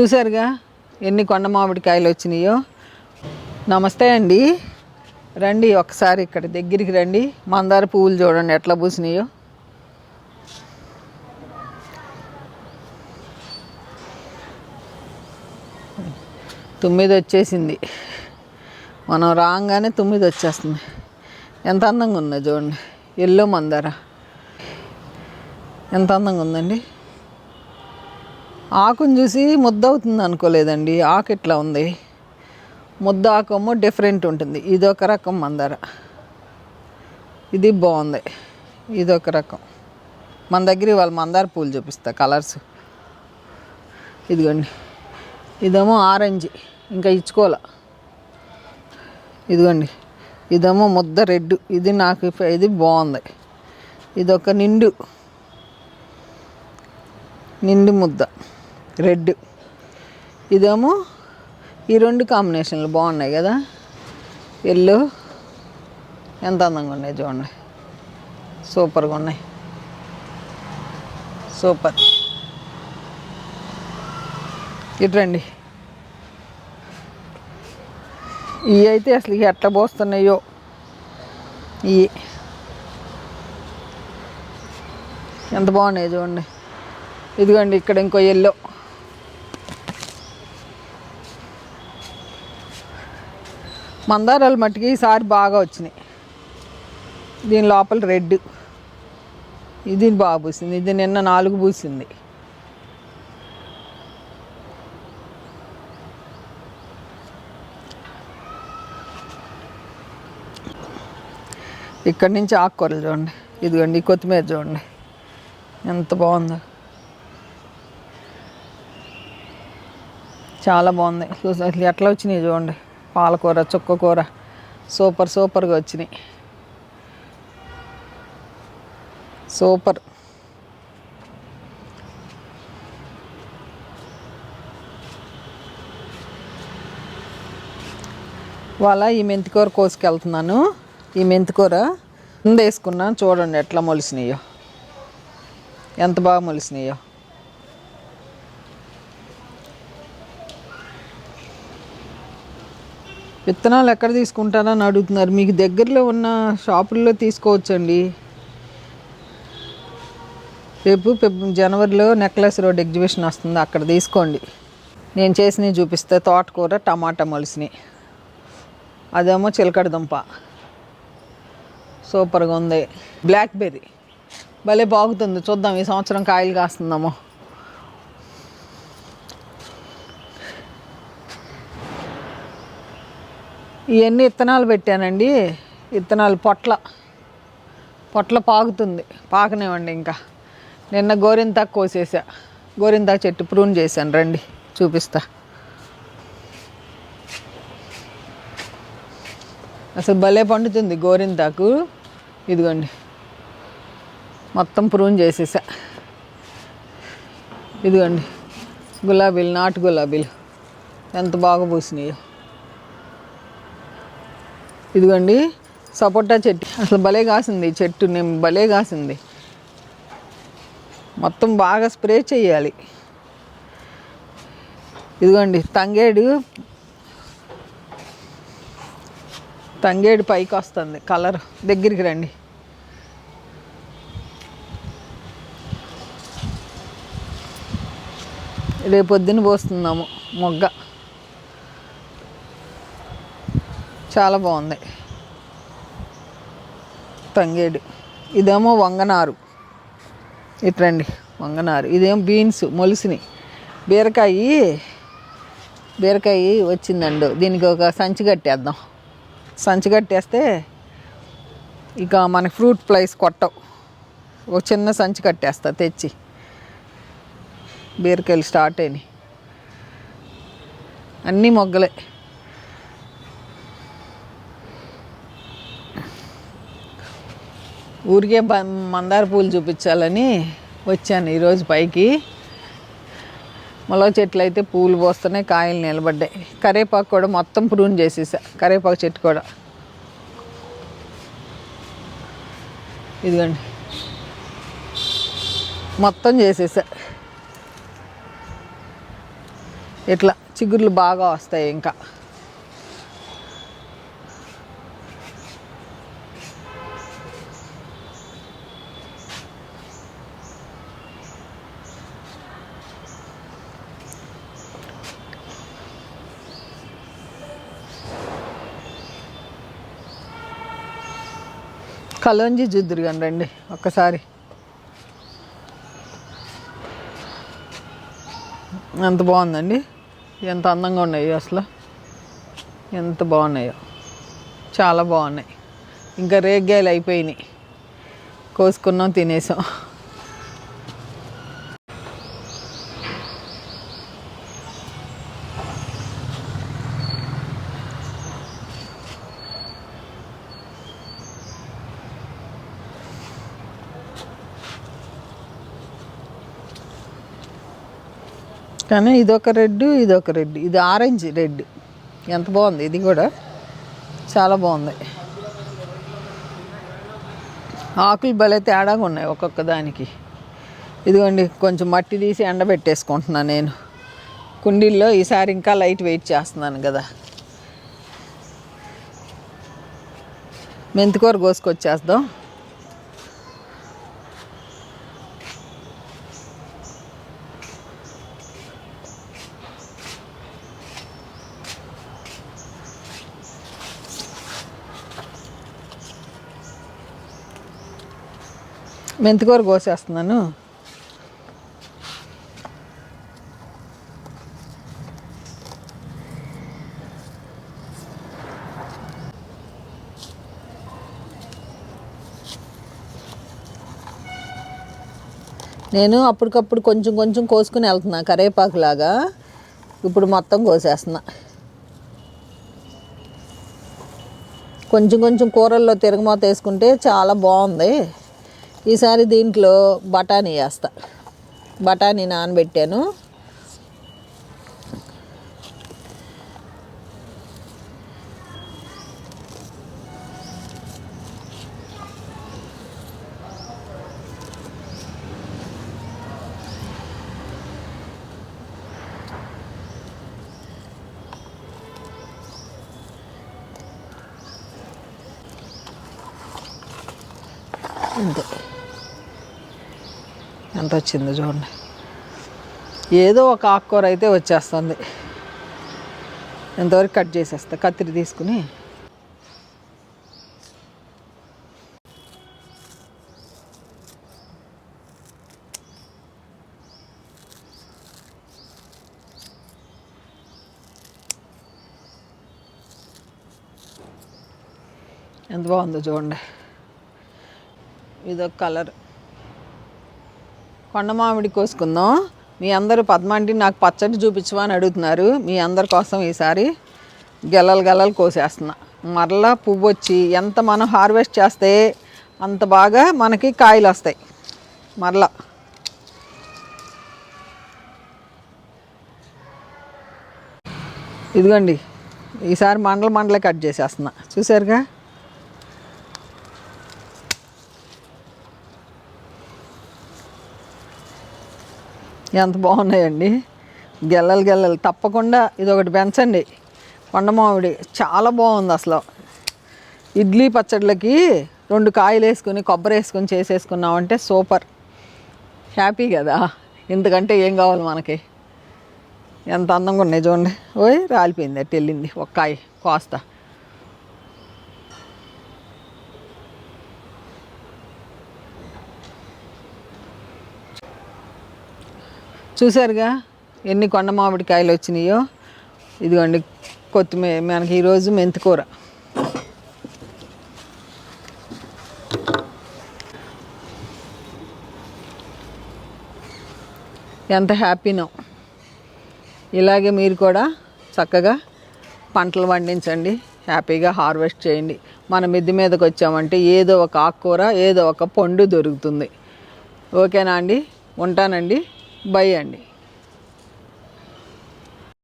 చూసారుగా ఎన్ని కొండ మామిడికాయలు వచ్చినాయో. నమస్తే అండి. రండి ఒకసారి ఇక్కడ దగ్గరికి రండి. మందార పువ్వులు చూడండి ఎట్లా పూసినాయో. తొమ్మిది వచ్చేసింది. మనం రాగానే తొమ్మిది వచ్చేస్తుంది. ఎంత అందంగా ఉందో చూడండి. ఎల్లో మందార. ఎంత అందంగా ఉందండి. ఆకును చూసి ముద్ద అవుతుంది అనుకోలేదండి. ఆకు ఎట్లా ఉంది? ముద్ద ఆకము డిఫరెంట్ ఉంటుంది. ఇదొక రకం మందార. ఇది బాగుంది. ఇదొక రకం. మన దగ్గర ఇవాళ మందార పూలు చూపిస్తా కలర్స్ ఇదిగోండి. ఇదేమో ఆరెంజ్ ఇంకా ఇచ్చుకోలే ఇదిగోండి. ఇదేమో ముద్ద రెడ్ ఇది నాకు ఇది బాగుంది. ఇదొక నిండు. నిండు ముద్ద. రెడ్. ఇదేమో ఈ రెండు కాంబినేషన్లు బాగున్నాయి కదా. ఎల్లో. ఎంత అందంగా ఉన్నాయి చూడండి. సూపర్గా ఉన్నాయి. సూపర్. ఇట్రండి. ఇవి అయితే అసలు ఎట్లా పోస్తున్నాయో. ఇవి ఎంత బాగున్నాయి చూడండి. ఇదిగోండి ఇక్కడ ఇంకో ఎల్లో. మందారాలు మట్టుకి ఈసారి బాగా వచ్చినాయి. దీని లోపల రెడ్. ఇది బాగా పూసింది. ఇది నిన్న నాలుగు పూసింది. ఇక్కడి నుంచి ఆకుకూరలు చూడండి. ఇదిగోండి ఈ కొత్తిమీర చూడండి. ఎంత బాగుందో. చాలా బాగుంది. చూసి అసలు ఎట్లా వచ్చినాయి చూడండి. పాలకూర చుక్కకూర సూపర్ సూపర్గా వచ్చినాయి. సూపర్. వాళ్ళ ఈ మెంతికూర కోసుకెళ్తున్నాను. ఈ మెంతికూర ముందేసుకున్నాను. చూడండి ఎట్లా మొలిసినాయో. ఎంత బాగా మొలిసినాయో. విత్తనాలు ఎక్కడ తీసుకుంటారని అడుగుతున్నారు? మీకు దగ్గరలో ఉన్న షాపుల్లో తీసుకోవచ్చండి. రేపు జనవరిలో నెక్లెస్ రోడ్ ఎగ్జిబిషన్ వస్తుంది. అక్కడ తీసుకోండి. నేను చేసినవి చూపిస్తే. తోటకూర టమాటా మొలిసినాయి అదేమో చిలకడ దుంప. సూపర్గా ఉంది. బ్లాక్బెర్రీ. భలే బాగుతుంది. చూద్దాం. ఈ సంవత్సరం కాయలు కాస్తుందేమో ఇవన్నీ విత్తనాలు పెట్టానండి. విత్తనాలు పొట్ల. పొట్ల పాకుతుంది పాకనివ్వండి ఇంకా. నిన్న గోరింతాకు కోసేసా. గోరింతాకు చెట్టు ప్రూన్ చేశాను. రండి చూపిస్తా. అసలు భలే పండుతుంది గోరింతాకు. ఇదిగోండి. మొత్తం ప్రూన్ చేసేసా. ఇదిగోండి. గులాబీలు నాటు గులాబీలు. ఎంత బాగా పూసినాయో. ఇదిగోండి సపోటా చెట్టు. అసలు భలే కాసింది చెట్టు నేను భలే కాసింది. మొత్తం బాగా స్ప్రే చేయాలి ఇదిగోండి తంగేడు. తంగేడు పైకి వస్తుంది కలర్. దగ్గరికి రండి. రేపొద్దున పోస్తున్నాము మొగ్గ. చాలా బాగుంది. తంగేడు. ఇదేమో వంగనారు. ఇట్రండి వంగనారు. ఇదేమో బీన్స్ మొలిసినాయి బీరకాయ బీరకాయ వచ్చిందండి. దీనికి ఒక సంచి కట్టేద్దాం. సంచి కట్టేస్తే ఇక మన ఫ్రూట్ ప్లైస్ కొట్టవు. ఒక చిన్న సంచి కట్టేస్తా తెచ్చి. బీరకాయలు స్టార్ట్ అయినాయి. అన్నీ మొగ్గలే. ఊరికే మందార పూలు చూపించాలని వచ్చాను ఈరోజు పైకి. మొలవ చెట్లు అయితే పూలు పోస్తున్నాయి కాయలు నిలబడ్డాయి. కరేపాకు కూడా మొత్తం ప్రూన్ చేసేసా కరేపాకు చెట్టు కూడా. ఇదిగోండి. మొత్తం చేసేసా. ఇట్లా చిగుర్లు బాగా వస్తాయి ఇంకా. కలోంజి చూద్దురు కానీ రండి ఒక్కసారి. ఎంత బాగుందండి? ఎంత అందంగా ఉన్నాయి అసలు. ఎంత బాగున్నాయో. చాలా బాగున్నాయి. ఇంకా రేగ్గాయలు అయిపోయినాయి. కోసుకున్నాం తినేసాం. కానీ ఇదొక రెడ్ ఇదొక రెడ్ ఇది ఆరెంజ్ రెడ్. ఎంత బాగుంది ఇది కూడా? చాలా బాగుంది. ఆకులు భలే తేడాగా ఉన్నాయి ఒక్కొక్క దానికి. ఇదిగోండి కొంచెం మట్టి తీసి ఎండబెట్టేసుకుంటున్నాను నేను. కుండీల్లో ఈసారి ఇంకా లైట్ వెయిట్ చేస్తున్నాను కదా. మెంతికూర కోసుకొచ్చేద్దాం. మెంతికూర కోసేస్తున్నాను. నేను అప్పటికప్పుడు కొంచెం కొంచెం కోసుకుని వెళ్తున్నా కరేపాకులాగా ఇప్పుడు మొత్తం కోసేస్తున్నా. కొంచెం కొంచెం కూరల్లో తిరగమాత వేసుకుంటే చాలా బాగుంది. ఈసారి దీంట్లో బఠానీ వేస్తా. బఠానీ నానబెట్టాను. అంతే. ఎంత వచ్చిందో చూడండి. ఏదో ఒక ఆకుకూర అయితే వచ్చేస్తుంది. ఎంతవరకు కట్ చేసేస్తా. కత్తిరి తీసుకుని. ఎంత బాగుందో చూడండి. ఇదొక కలర్. కొండ మామిడి కోసుకుందాం. మీ అందరూ పద్మాంటి నాకు పచ్చడి చూపించమని అని అడుగుతున్నారు. మీ అందరి కోసం ఈసారి గెలలు గెలలు కోసేస్తున్నా. మరలా పువ్వు వచ్చి ఎంత మనం హార్వెస్ట్ చేస్తే అంత బాగా మనకి కాయలు వస్తాయి. మరలా. ఇదిగోండి. ఈసారి మండల మండలే కట్ చేసేస్తున్నా. చూసారుగా ఎంత బాగున్నాయండి. గెల్లలు గెల్లలు. తప్పకుండా ఇది ఒకటి పెంచండి కొండమామిడి చాలా బాగుంది అసలు. ఇడ్లీ పచ్చడిలకి రెండు కాయలు వేసుకుని కొబ్బరి వేసుకొని చేసేసుకున్నామంటే సూపర్. హ్యాపీ కదా. ఇంతకంటే ఏం కావాలి మనకి? ఎంత అందంగా ఉన్నాయి చూడండి. ఓయ్ రాలిపోయింది అట్టు వెళ్ళింది. ఒక కాయ కోస్తా. చూసారుగా ఎన్ని కొండ మామిడికాయలు వచ్చినాయో? ఇదిగోండి కొత్తిమీర మనకి ఈరోజు మెంతికూర ఎంత హ్యాపీనో. ఇలాగే మీరు కూడా చక్కగా పంటలు పండించండి హ్యాపీగా హార్వెస్ట్ చేయండి. మన మిద్ది మీదకి వచ్చామంటే ఏదో ఒక ఆకుకూర ఏదో ఒక పండు దొరుకుతుంది. ఓకేనా అండి? ఉంటానండి. బై అండి.